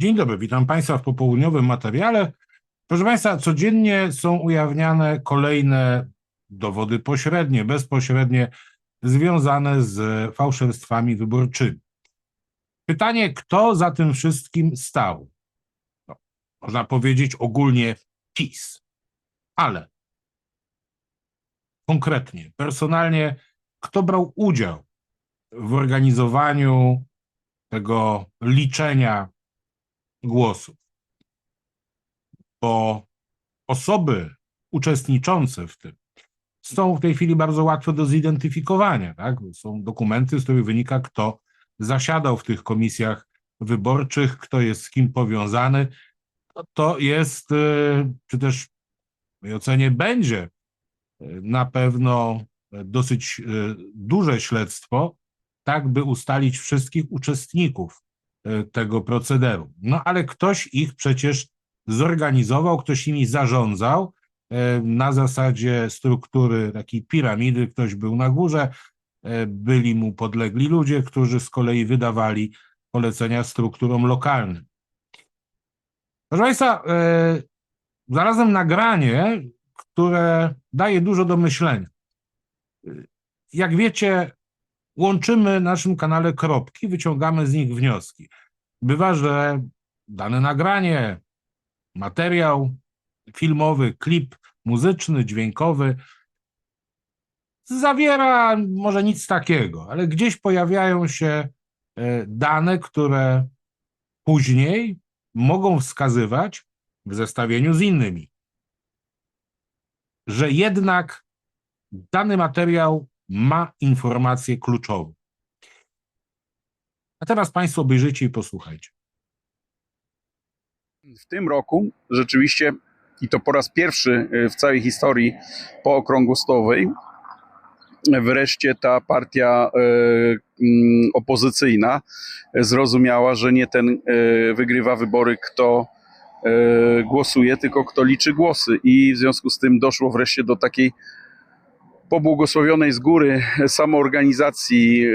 Dzień dobry, witam Państwa w popołudniowym materiale. Proszę Państwa, codziennie są ujawniane kolejne dowody pośrednie, bezpośrednie, związane z fałszerstwami wyborczymi. Pytanie, kto za tym wszystkim stał? No, można powiedzieć ogólnie PiS, ale konkretnie, personalnie, kto brał udział w organizowaniu tego liczenia głosów? Bo osoby uczestniczące w tym są w tej chwili bardzo łatwe do zidentyfikowania. Tak? Są dokumenty, z których wynika, kto zasiadał w tych komisjach wyborczych, kto jest z kim powiązany. To jest, y, czy też w mojej ocenie będzie y, na pewno dosyć y, duże śledztwo, tak by ustalić wszystkich uczestników tego procederu. No ale ktoś ich przecież zorganizował, ktoś nimi zarządzał e, na zasadzie struktury takiej piramidy, ktoś był na górze, e, byli mu podlegli ludzie, którzy z kolei wydawali polecenia strukturom lokalnym. Proszę Państwa, e, znalazłem nagranie, które daje dużo do myślenia. Jak wiecie, łączymy naszym kanale kropki, wyciągamy z nich wnioski. Bywa, że dane nagranie, materiał filmowy, klip muzyczny, dźwiękowy zawiera może nic takiego, ale gdzieś pojawiają się e, dane, które później mogą wskazywać w zestawieniu z innymi, że jednak dany materiał ma informację kluczową. A teraz Państwo obejrzyjcie i posłuchajcie. W tym roku rzeczywiście, i to po raz pierwszy w całej historii po okrągło stołowej, wreszcie ta partia e, mm, opozycyjna zrozumiała, że nie ten e, wygrywa wybory, kto e, głosuje, tylko kto liczy głosy. I w związku z tym doszło wreszcie do takiej pobłogosławionej z góry samoorganizacji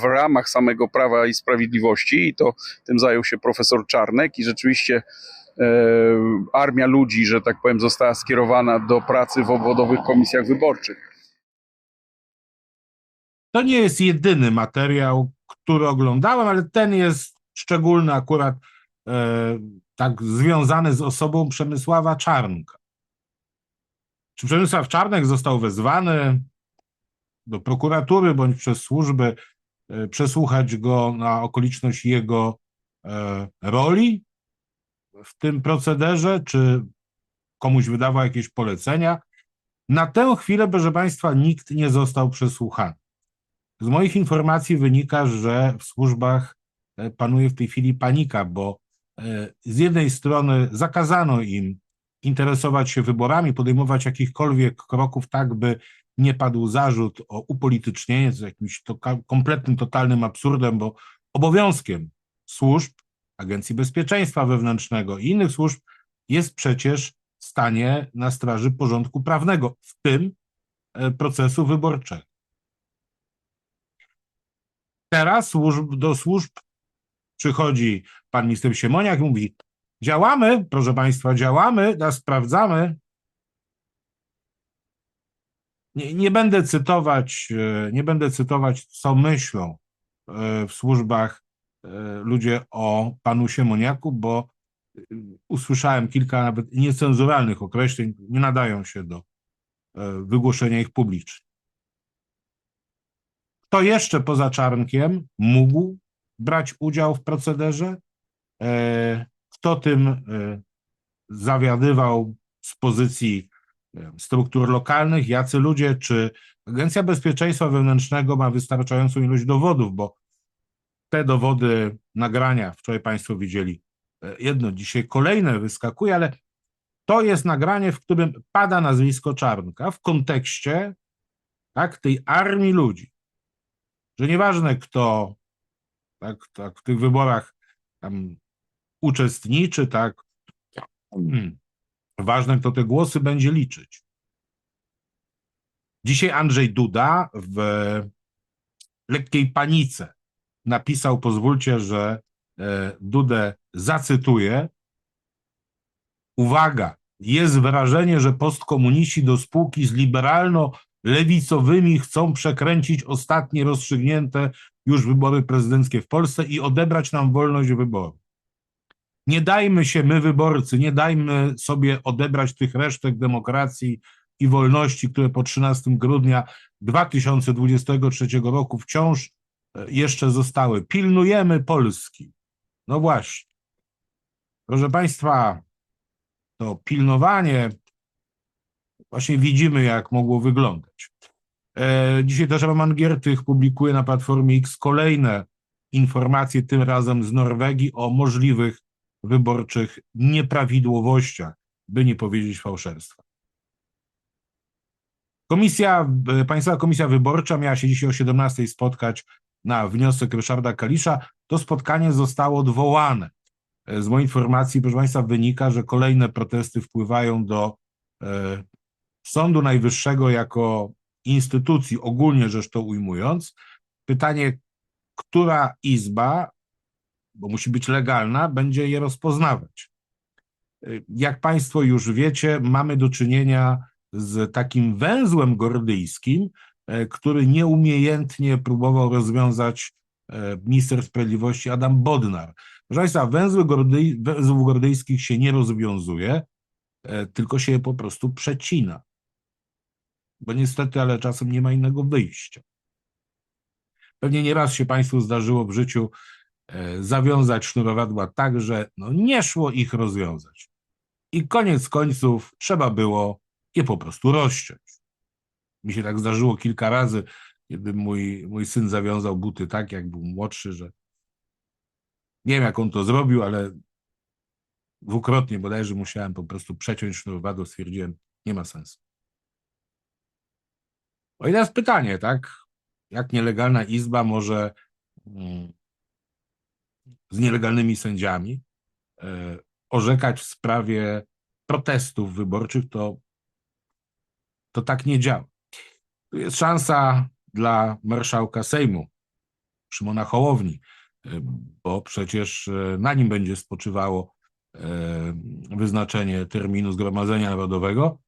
w ramach samego Prawa i Sprawiedliwości i to tym zajął się profesor Czarnek i rzeczywiście e, armia ludzi, że tak powiem, została skierowana do pracy w obwodowych komisjach wyborczych. To nie jest jedyny materiał, który oglądałem, ale ten jest szczególny akurat e, tak związany z osobą Przemysława Czarnka. Czy Przemysław Czarnek został wezwany do prokuratury bądź przez służby e, przesłuchać go na okoliczność jego e, roli w tym procederze, czy komuś wydawał jakieś polecenia? Na tę chwilę, proszę Państwa, nikt nie został przesłuchany. Z moich informacji wynika, że w służbach e, panuje w tej chwili panika, bo z jednej strony zakazano im interesować się wyborami, podejmować jakichkolwiek kroków, tak by nie padł zarzut o upolitycznienie, z jakimś to kompletnym, totalnym absurdem, bo obowiązkiem służb, Agencji Bezpieczeństwa Wewnętrznego i innych służb jest przecież stanie na straży porządku prawnego, w tym e, procesu wyborczego. Teraz służb, do służb przychodzi pan minister Siemoniak i mówi, Działamy, proszę Państwa, działamy, a sprawdzamy. Nie, nie, będę cytować, e, nie będę cytować, co myślą e, w służbach e, ludzie o panu Siemoniaku, bo usłyszałem kilka nawet niecenzuralnych określeń, nie nadają się do wygłoszenia ich publicznie. Kto jeszcze poza Czarnkiem mógł brać udział w procederze? Kto tym e, zawiadywał z pozycji struktur lokalnych, jacy ludzie, czy Agencja Bezpieczeństwa Wewnętrznego ma wystarczającą ilość dowodów, bo te dowody, nagrania, wczoraj Państwo widzieli. E, jedno, dzisiaj kolejne wyskakuje, ale to jest nagranie, w którym pada nazwisko Czarnka w kontekście tak, tej armii ludzi, że nieważne kto tak, tak, w tych wyborach tam uczestniczy, tak. Hmm. Ważne, kto te głosy będzie liczyć. Dzisiaj Andrzej Duda w lekkiej panice napisał, pozwólcie, że e, Dudę zacytuję. Uwaga, jest wrażenie, że postkomuniści do spółki z liberalno-lewicowymi chcą przekręcić ostatnie rozstrzygnięte już wybory prezydenckie w Polsce i odebrać nam wolność wyboru. Nie dajmy się, my wyborcy, nie dajmy sobie odebrać tych resztek demokracji i wolności, które po 13 grudnia 2023 roku wciąż e, jeszcze zostały. Pilnujemy Polski. No właśnie. Proszę Państwa, to pilnowanie właśnie widzimy, jak mogło wyglądać. E, Dzisiaj też Roman Giertych publikuje na Platformie X kolejne informacje, tym razem z Norwegii, o możliwych wyborczych nieprawidłowościach, by nie powiedzieć fałszerstwa. Komisja, e, Państwowa Komisja Wyborcza miała się dzisiaj o 17 spotkać na wniosek Ryszarda Kalisza. To spotkanie zostało odwołane. E, Z mojej informacji, proszę Państwa, wynika, że kolejne protesty wpływają do e, Sądu Najwyższego jako instytucji, ogólnie rzecz to ujmując. Pytanie, która izba, bo musi być legalna, będzie je rozpoznawać. Jak Państwo już wiecie, mamy do czynienia z takim węzłem gordyjskim, e, który nieumiejętnie próbował rozwiązać e, minister sprawiedliwości Adam Bodnar. Proszę Państwa, węzły gordyj, węzłów gordyjskich się nie rozwiązuje, e, tylko się je po prostu przecina. Bo niestety, ale czasem nie ma innego wyjścia. Pewnie nieraz się Państwu zdarzyło w życiu zawiązać sznurowadła tak, że no nie szło ich rozwiązać. I koniec końców trzeba było je po prostu rozciąć. Mi się tak zdarzyło kilka razy, kiedy mój, mój syn zawiązał buty tak, jak był młodszy, że nie wiem, jak on to zrobił, ale dwukrotnie bodajże musiałem po prostu przeciąć sznurowadło, stwierdziłem, nie ma sensu. No i teraz pytanie, tak? Jak nielegalna izba może mm, z nielegalnymi sędziami e, orzekać w sprawie protestów wyborczych, to, to tak nie działa. Tu jest szansa dla marszałka Sejmu, Szymona Hołowni, e, bo przecież e, na nim będzie spoczywało wyznaczenie terminu Zgromadzenia Narodowego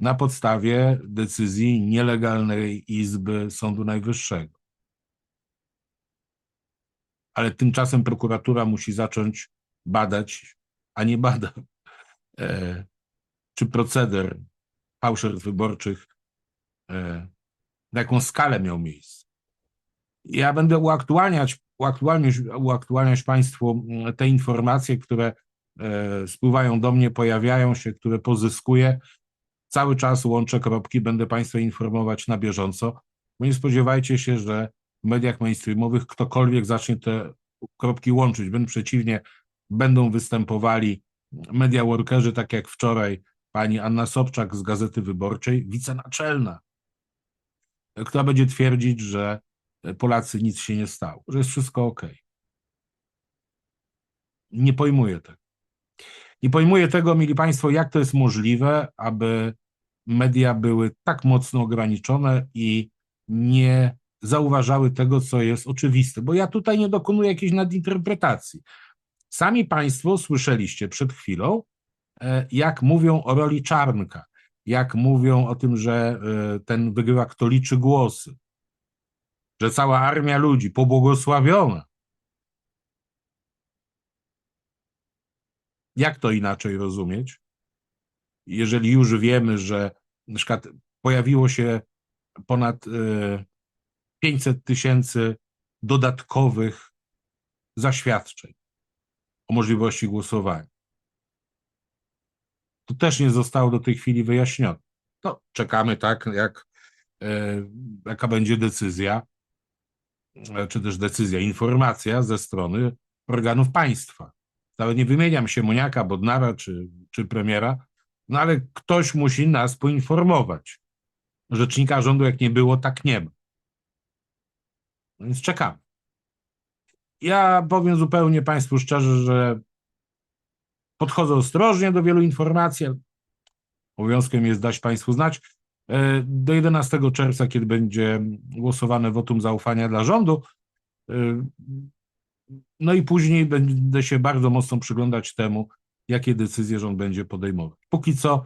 na podstawie decyzji nielegalnej Izby Sądu Najwyższego. Ale tymczasem prokuratura musi zacząć badać, a nie bada, e, czy proceder fałszerstw wyborczych, e, na jaką skalę miał miejsce. Ja będę uaktualniać, uaktualniać, uaktualniać Państwu mm, te informacje, które e, spływają do mnie, pojawiają się, które pozyskuję. Cały czas łączę kropki, będę Państwa informować na bieżąco. Bo nie spodziewajcie się, że mediach mainstreamowych ktokolwiek zacznie te kropki łączyć. Wręcz przeciwnie, będą występowali media workerzy, tak jak wczoraj pani Anna Sobczak z Gazety Wyborczej, wicenaczelna, która będzie twierdzić, że Polacy nic się nie stało, że jest wszystko ok. Nie pojmuję tego. Nie pojmuję tego, mili Państwo, jak to jest możliwe, aby media były tak mocno ograniczone i nie zauważały tego, co jest oczywiste, bo ja tutaj nie dokonuję jakiejś nadinterpretacji. Sami Państwo słyszeliście przed chwilą, e, jak mówią o roli Czarnka, jak mówią o tym, że e, ten wygrywa, kto liczy głosy, że cała armia ludzi pobłogosławiona. Jak to inaczej rozumieć? Jeżeli już wiemy, że na pojawiło się ponad e, 500 tysięcy dodatkowych zaświadczeń o możliwości głosowania. To też nie zostało do tej chwili wyjaśnione. No, czekamy tak, jak, e, jaka będzie decyzja, e, czy też decyzja, informacja ze strony organów państwa. Nawet nie wymieniam się Moniaka, Bodnara czy, czy premiera, no ale ktoś musi nas poinformować. Rzecznika rządu jak nie było, tak nie ma. Więc czekamy. Ja powiem zupełnie Państwu szczerze, że podchodzę ostrożnie do wielu informacji. Obowiązkiem jest dać Państwu znać. E, Do 11 czerwca, kiedy będzie głosowane wotum zaufania dla rządu, e, No i później będę się bardzo mocno przyglądać temu, jakie decyzje rząd będzie podejmować. Póki co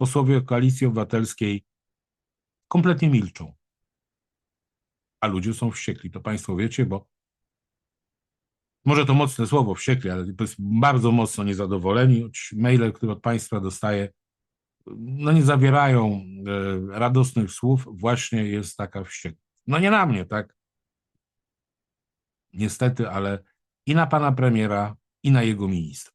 posłowie Koalicji Obywatelskiej kompletnie milczą. A ludzie są wściekli, to Państwo wiecie, bo może to mocne słowo wściekli, ale jest bardzo mocno niezadowoleni. Maile, które od Państwa dostaję, no nie zawierają e, radosnych słów, właśnie jest taka wściekłość. No nie na mnie, tak? Niestety, ale i na pana premiera, i na jego ministra.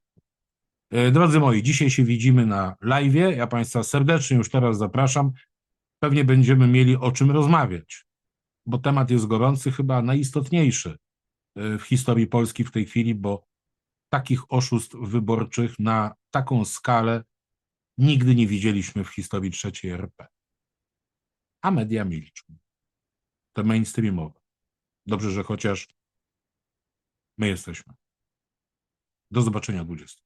E, Drodzy moi, dzisiaj się widzimy na live. Ja Państwa serdecznie już teraz zapraszam. Pewnie będziemy mieli o czym rozmawiać, bo temat jest gorący, chyba najistotniejszy e, w historii Polski w tej chwili, bo takich oszustw wyborczych na taką skalę nigdy nie widzieliśmy w historii trzeciej RP. A media milczą. Te mainstreamowe. Dobrze, że chociaż my jesteśmy. Do zobaczenia 20.